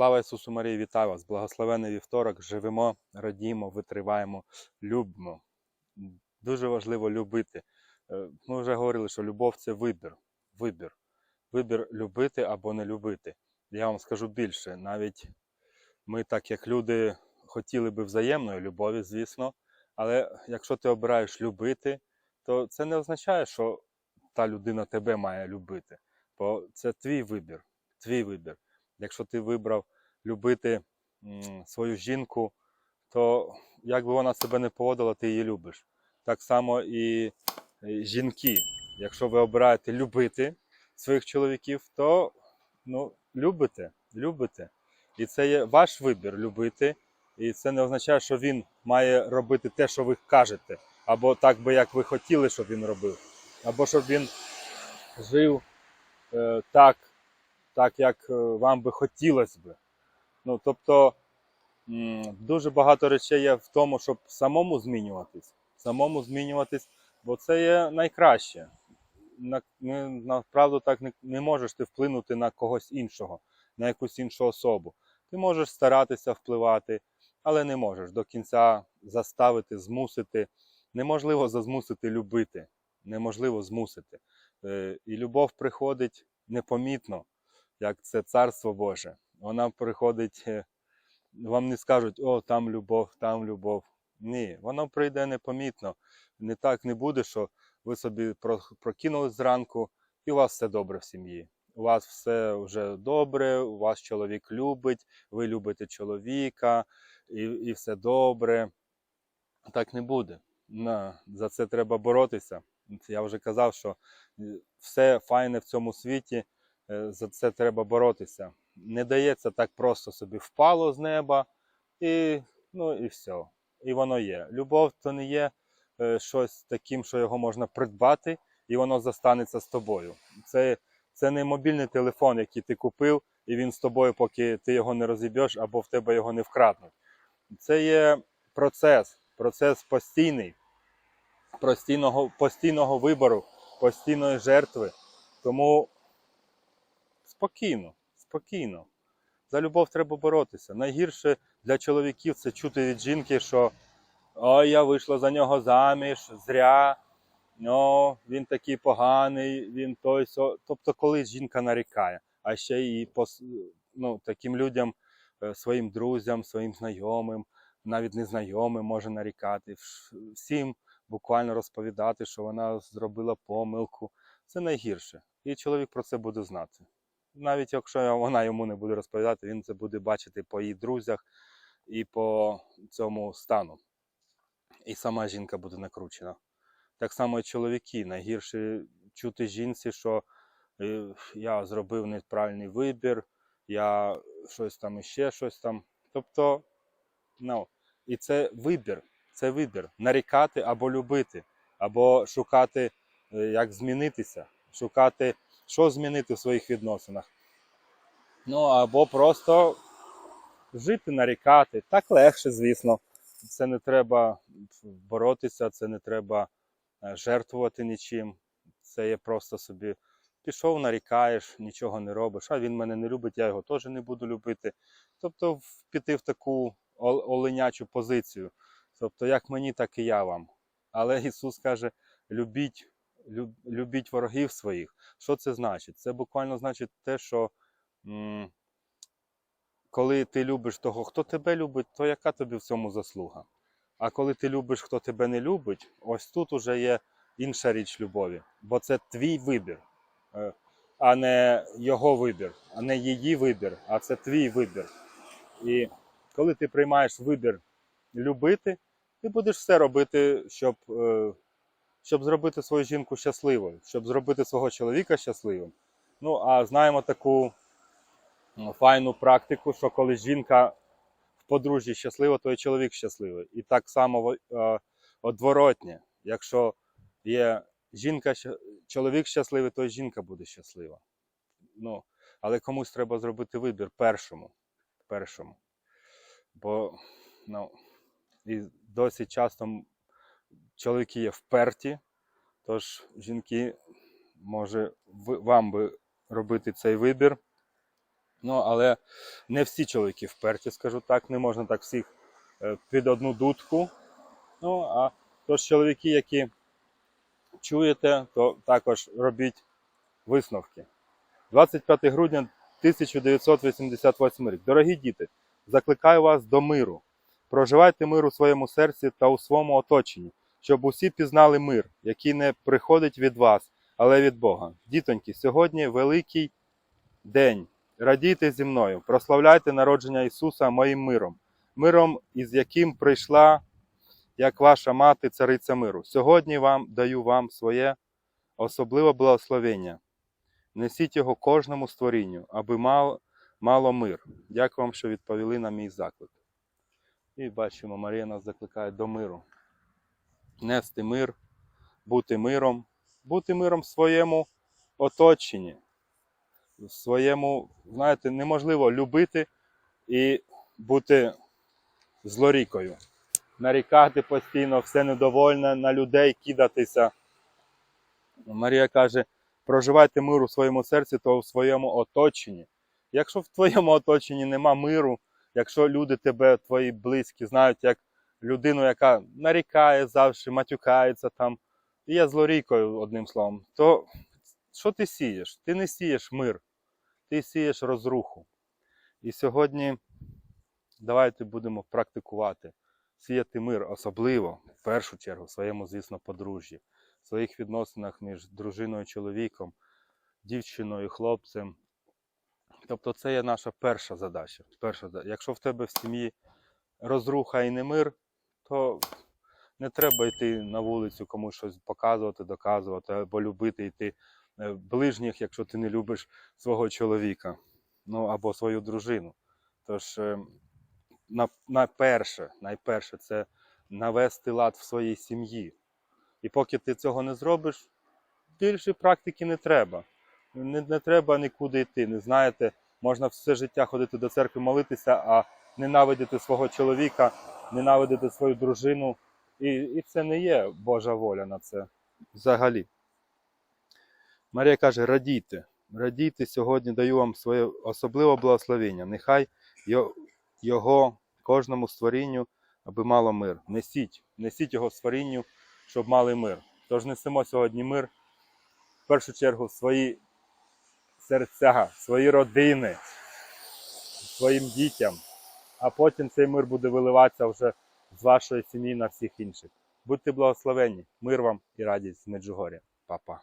Слава Ісусу Марії, вітаю вас! Благословений вівторок. Живемо, радіємо, витриваємо, любимо. Дуже важливо любити. Е, Ми вже говорили, що любов це вибір. Вибір. Вибір любити або не любити. Я вам скажу більше. Навіть ми, так як люди, хотіли би взаємної любові, звісно. Але якщо ти обираєш любити, то це не означає, що та людина тебе має любити. Бо це твій вибір. Твій вибір. Якщо ти вибрав любити свою жінку, то як би вона себе не поводила, ти її любиш. Так само і жінки. Якщо ви обираєте любити своїх чоловіків, то ну, любите, любите. І це є ваш вибір любити. І це не означає, що він має робити те, що ви кажете, або так би, як ви хотіли, щоб він робив, або щоб він жив е, так, так, як е, вам би хотілося би. Ну, тобто дуже багато речей є в тому, щоб самому змінюватись. Самому змінюватись, бо це є найкраще. На, направду так не, не можеш ти вплинути на когось іншого, на якусь іншу особу. Ти можеш старатися впливати, але не можеш до кінця заставити, змусити. Неможливо зазмусити любити. Неможливо змусити. Е, І любов приходить непомітно, як це царство Боже. Вона приходить, е, вам не скажуть, о, там любов, там любов. Ні, воно прийде непомітно. Не так не буде, що ви собі про- прокинулись зранку, і у вас все добре в сім'ї. У вас все вже добре, у вас чоловік любить, ви любите чоловіка, і, і все добре. Так не буде. На, за це треба боротися. Я вже казав, що е, все файне в цьому світі, за це треба боротися. Не дається так просто собі впало з неба, і, ну, і все. І воно є. Любов то не є е, щось таким, що його можна придбати, і воно застанеться з тобою. Це, це не мобільний телефон, який ти купив, і він з тобою, поки ти його не розіб'єш, або в тебе його не вкрадуть. Це є процес, процес постійний, постійного, постійного вибору, постійної жертви. Тому спокійно, спокійно. За любов треба боротися. Найгірше для чоловіків це чути від жінки, що ой, я вийшла за нього заміж, зря, ну, він такий поганий, він той сьо». Тобто, коли жінка нарікає, а ще і ну, таким людям, е, своїм друзям, своїм знайомим, навіть незнайомим може нарікати, всім буквально розповідати, що вона зробила помилку. Це найгірше. І чоловік про це буде знати. Навіть якщо вона йому не буде розповідати, він це буде бачити по її друзях і по цьому стану. І сама жінка буде накручена. Так само і чоловіки. Найгірше чути жінці, що е, я зробив неправильний вибір, я щось там іще щось там. Тобто, ну, і це вибір. Це вибір. Нарікати або любити, або шукати, е, як змінитися, шукати, що змінити в своїх відносинах. Ну, або просто жити, нарікати. Так легше, звісно. Це не треба боротися, це не треба е, жертвувати нічим. Це є просто собі пішов, нарікаєш, нічого не робиш. А він мене не любить, я його теж не буду любити. Тобто піти в таку оленячу позицію. Тобто, як мені, так і я вам. Але Ісус каже: любіть, люб- любіть ворогів своїх. Що це значить? Це буквально значить те, що коли ти любиш того, хто тебе любить, то яка тобі в цьому заслуга? А коли ти любиш, хто тебе не любить, ось тут уже є інша річ любові. Бо це твій вибір, е, а не його вибір, а не її вибір, а це твій вибір. І коли ти приймаєш вибір любити, ти будеш все робити, щоб, е, щоб зробити свою жінку щасливою, щоб зробити свого чоловіка щасливим. Ну, а знаємо таку файну практику, що коли жінка в подружжі щаслива, то і чоловік щасливий. І так само е, одворотнє. Якщо є жінка, чоловік щасливий, то і жінка буде щаслива. Ну, але комусь треба зробити вибір першому. першому. Бо ну, і досить часто чоловіки є вперті, тож жінки, може, вам би робити цей вибір Ну, але не всі чоловіки вперті, скажу так, не можна так всіх е, під одну дудку. Ну, а тож чоловіки, які чуєте, то також робіть висновки. 25 грудня 1988 рік. Дорогі діти, закликаю вас до миру. Проживайте мир у своєму серці та у своєму оточенні, щоб усі пізнали мир, який не приходить від вас, але від Бога. Дітоньки, сьогодні великий день. Радійте зі мною, прославляйте народження Ісуса моїм миром, миром, із яким прийшла як ваша мати, цариця миру. Сьогодні вам даю вам своє особливе благословення. Несіть його кожному створінню, аби мало, мало мир. Дякую вам, що відповіли на мій заклик. І бачимо, Марія нас закликає до миру. Нести мир, бути миром, бути миром в своєму оточенні. В своєму, знаєте, неможливо любити і бути злорікою. Нарікати постійно, все недовольне, на людей кидатися. Марія каже: проживайте мир у своєму серці та у своєму оточенні. Якщо в твоєму оточенні нема миру, якщо люди тебе, твої близькі, знають як людину, яка нарікає завжди, матюкається там, і є злорікою, одним словом, то що ти сієш? Ти не сієш мир, ти сієш розруху. І сьогодні давайте будемо практикувати, сіяти мир, особливо, в першу чергу, в своєму, звісно, подружжі, в своїх відносинах між дружиною, чоловіком, дівчиною, хлопцем. Тобто це є наша перша задача. Перша, зада- якщо в тебе в сім'ї розруха і не мир, то не треба йти на вулицю комусь щось показувати, доказувати або любити йти е, ближніх, якщо ти не любиш свого чоловіка, ну або свою дружину. Тож, е, на, найперше, найперше це навести лад в своїй сім'ї. І поки ти цього не зробиш, більше практики не треба. Не, не треба нікуди йти. Не знаєте, можна все життя ходити до церкви молитися, а ненавидіти свого чоловіка, ненавидіти свою дружину. І, і це не є Божа воля на це взагалі. Марія каже: радійте, радійте сьогодні, даю вам своє особливе благословення. Нехай його кожному створінню, аби мало мир. Несіть, несіть його створінню, щоб мали мир. Тож несемо сьогодні мир, в першу чергу, свої серця, свої родини, своїм дітям, а потім цей мир буде виливатися вже з вашої сім'ї на всіх інших. Будьте благословенні, мир вам і радість з Меджугоря. Па-па.